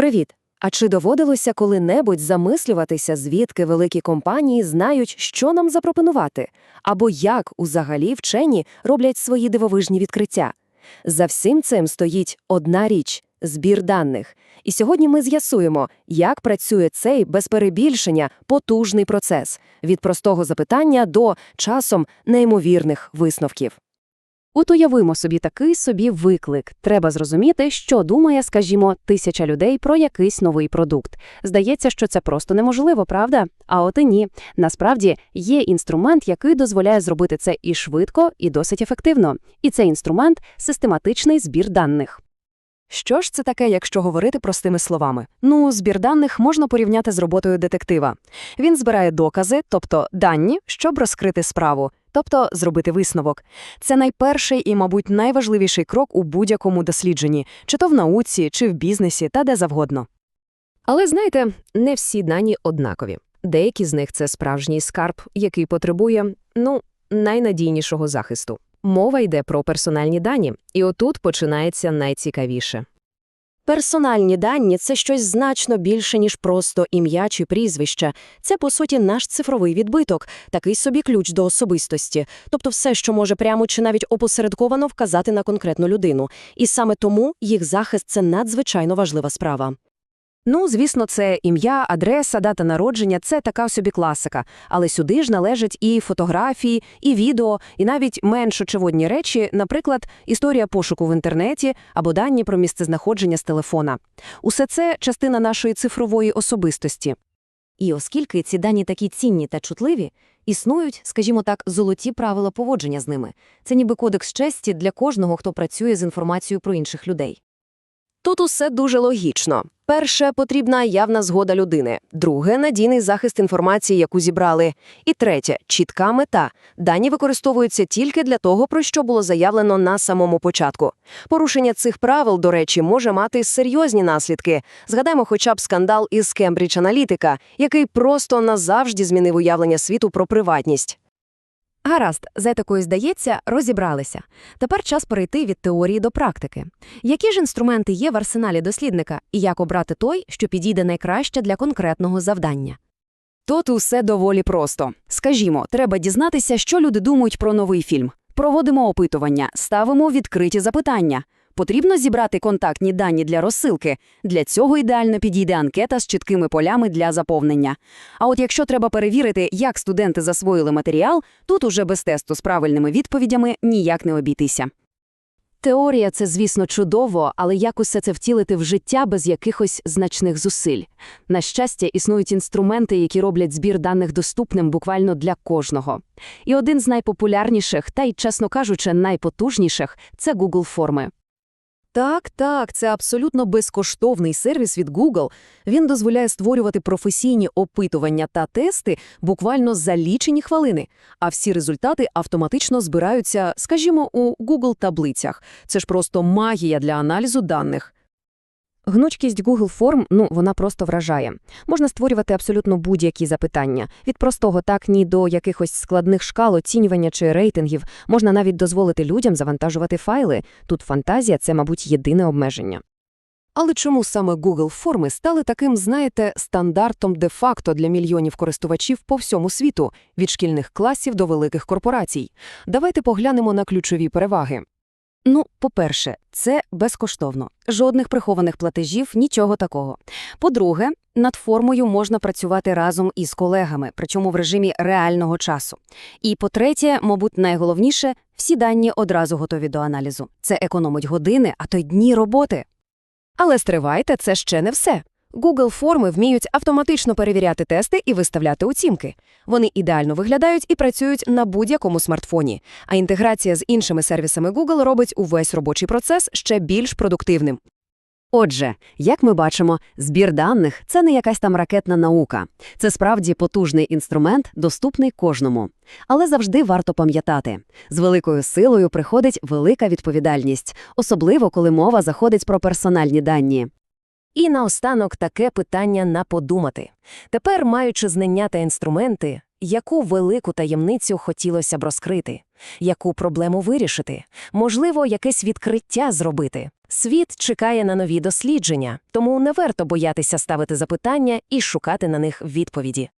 Привіт! А чи доводилося коли-небудь замислюватися, звідки великі компанії знають, що нам запропонувати, або як узагалі вчені роблять свої дивовижні відкриття? За всім цим стоїть одна річ збір даних. І сьогодні ми з'ясуємо, як працює цей без перебільшення потужний процес від простого запитання до часом неймовірних висновків. От уявимо собі такий собі виклик. Треба зрозуміти, що думає, скажімо, тисяча людей про якийсь новий продукт. Здається, що це просто неможливо, правда? А от і ні. Насправді є інструмент, який дозволяє зробити це і швидко, і досить ефективно. І цей інструмент систематичний збір даних. Що ж це таке, якщо говорити простими словами? Ну, збір даних можна порівняти з роботою детектива. Він збирає докази, тобто дані, щоб розкрити справу, тобто зробити висновок. Це найперший і, мабуть, найважливіший крок у будь-якому дослідженні, чи то в науці, чи в бізнесі, та де завгодно. Але знаєте, не всі дані однакові. Деякі з них це справжній скарб, який потребує, ну, найнадійнішого захисту. Мова йде про персональні дані, і отут починається найцікавіше. Персональні дані це щось значно більше, ніж просто ім'я чи прізвище. Це, по суті, наш цифровий відбиток, такий собі ключ до особистості, тобто все, що може прямо чи навіть опосередковано вказати на конкретну людину. І саме тому їх захист це надзвичайно важлива справа. Ну, звісно, це ім'я, адреса, дата народження це така собі класика. Але сюди ж належать і фотографії, і відео, і навіть менш очевидні речі, наприклад, історія пошуку в інтернеті або дані про місцезнаходження з телефона. Усе це частина нашої цифрової особистості. І оскільки ці дані такі цінні та чутливі, існують, скажімо так, золоті правила поводження з ними. Це ніби кодекс честі для кожного, хто працює з інформацією про інших людей. Тут усе дуже логічно. Перше потрібна явна згода людини, друге надійний захист інформації, яку зібрали. І третє чітка мета. Дані використовуються тільки для того, про що було заявлено на самому початку. Порушення цих правил, до речі, може мати серйозні наслідки. Згадаймо хоча б скандал із Cambridge Analytica, який просто назавжди змінив уявлення світу про приватність. Гаразд, з етикою, здається, розібралися. Тепер час перейти від теорії до практики. Які ж інструменти є в арсеналі дослідника, і як обрати той, що підійде найкраще для конкретного завдання? Тут усе доволі просто. Скажімо, треба дізнатися, що люди думають про новий фільм. Проводимо опитування, ставимо відкриті запитання. Потрібно зібрати контактні дані для розсилки. Для цього ідеально підійде анкета з чіткими полями для заповнення. А от якщо треба перевірити, як студенти засвоїли матеріал, тут уже без тесту з правильними відповідями ніяк не обійтися. Теорія це, звісно, чудово, але як усе це втілити в життя без якихось значних зусиль. На щастя, існують інструменти, які роблять збір даних доступним буквально для кожного. І один з найпопулярніших, та й, чесно кажучи, найпотужніших це Google форми. Так, так, це абсолютно безкоштовний сервіс від Google. Він дозволяє створювати професійні опитування та тести буквально за лічені хвилини, а всі результати автоматично збираються, скажімо, у Google-таблицях. Це ж просто магія для аналізу даних. Гнучкість Google форм, ну, вона просто вражає. Можна створювати абсолютно будь-які запитання. Від простого так ні до якихось складних шкал оцінювання чи рейтингів. Можна навіть дозволити людям завантажувати файли. Тут фантазія – це, мабуть, єдине обмеження. Але чому саме Google форми стали таким, знаєте, стандартом де-факто для мільйонів користувачів по всьому світу, від шкільних класів до великих корпорацій? Давайте поглянемо на ключові переваги. Ну, по-перше, це безкоштовно. Жодних прихованих платежів, нічого такого. По-друге, над формою можна працювати разом із колегами, причому в режимі реального часу. І по-третє, мабуть, найголовніше, всі дані одразу готові до аналізу. Це економить години, а то й дні роботи. Але стривайте, це ще не все. Google форми вміють автоматично перевіряти тести і виставляти оцінки. Вони ідеально виглядають і працюють на будь-якому смартфоні, а інтеграція з іншими сервісами Google робить увесь робочий процес ще більш продуктивним. Отже, як ми бачимо, збір даних це не якась там ракетна наука. Це справді потужний інструмент, доступний кожному. Але завжди варто пам'ятати, з великою силою приходить велика відповідальність, особливо коли мова заходить про персональні дані. І наостанок таке питання на подумати. Тепер, маючи знання та інструменти, яку велику таємницю хотілося б розкрити? яку проблему вирішити, можливо, якесь відкриття зробити. Світ чекає на нові дослідження, тому не варто боятися ставити запитання і шукати на них відповіді.